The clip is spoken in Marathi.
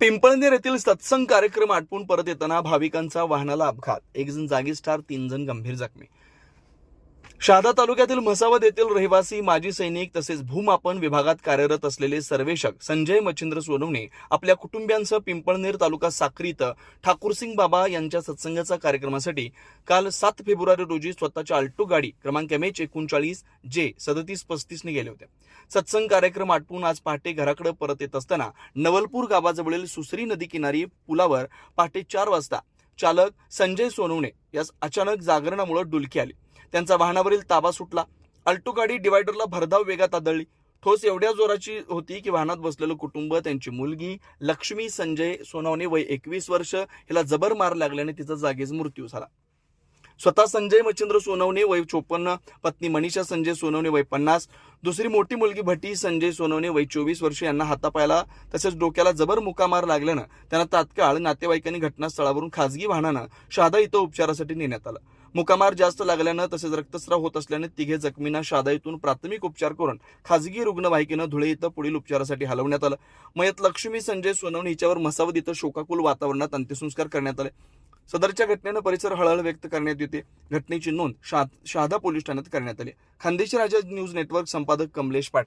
पिंपळनेर येथील सत्संग कार्यक्रम आटपून परत येताना भाविकांचा वाहनाला अपघात. एक जण जागीच ठार तीन जण गंभीर जखमी. शहादा तालुक्यातील म्हसावद येथील रहिवासी माजी सैनिक तसेच भूमापन विभागात कार्यरत असलेले सर्वेक्षक संजय मच्छिंद्र सोनवणे आपल्या कुटुंबियांसह पिंपळनेर तालुका साक्री इथं ठाकूरसिंग बाबा यांच्या सत्संगाच्या कार्यक्रमासाठी काल सात फेब्रुवारी रोजी स्वतःच्या अल्टो गाडी क्रमांक एम एच एकोणचाळीस जे सदतीस पस्तीसने गेले होते. सत्संग कार्यक्रम आटपून आज पहाटे घराकडे परत येत असताना नवलपूर गावाजवळील सुसरी नदी किनारी पुलावर पहाटे चार वाजता चालक संजय सोनवणे यास अचानक जागरणामुळे डुलकी आली. त्यांचा वाहनावरील ताबा सुटला. अल्टो गाडी डिवायडरला भरधाव वेगात आदळली. ठोस एवढ्या जोराची होती की वाहनात बसलेलं कुटुंब त्यांची मुलगी लक्ष्मी संजय सोनवणे वय एकवीस वर्ष हिला जबर मार लागल्याने तिचा जागीच मृत्यू झाला. स्वतः संजय मच्छिंद्र सोनवणे वय चोपन्न पत्नी मनीषा संजय सोनवणे वय पन्नास दुसरी मोठी मुलगी भटी संजय सोनवणे वय चोवीस वर्ष यांना हातापायला तसेच डोक्याला जबर मुकामार लागल्यानं त्यांना तात्काळ नातेवाईकांनी घटनास्थळावरून खासगी वाहनानं शहादा इथं उपचारासाठी नेण्यात आलं. मुकामार जास्त लागल्यानं तसेच रक्तस्राव होत असल्याने तिघे जखमींना शादा इथून प्राथमिक उपचार करून खासगी रुग्णवाहिकेनं धुळे इथं पुढील उपचारासाठी हलवण्यात आलं. मयत लक्ष्मी संजय सोनवणे हिच्यावर मसावद इथं शोकाकुल वातावरणात अंत्यसंस्कार करण्यात आले. सदरच्या घटनेनं परिसर हळहळ व्यक्त करण्यात येते. घटनेची नोंद शाद शहादा पोलीस ठाण्यात करण्यात आली. खानदेशी राजा न्यूज नेटवर्क संपादक कमलेश पाटील.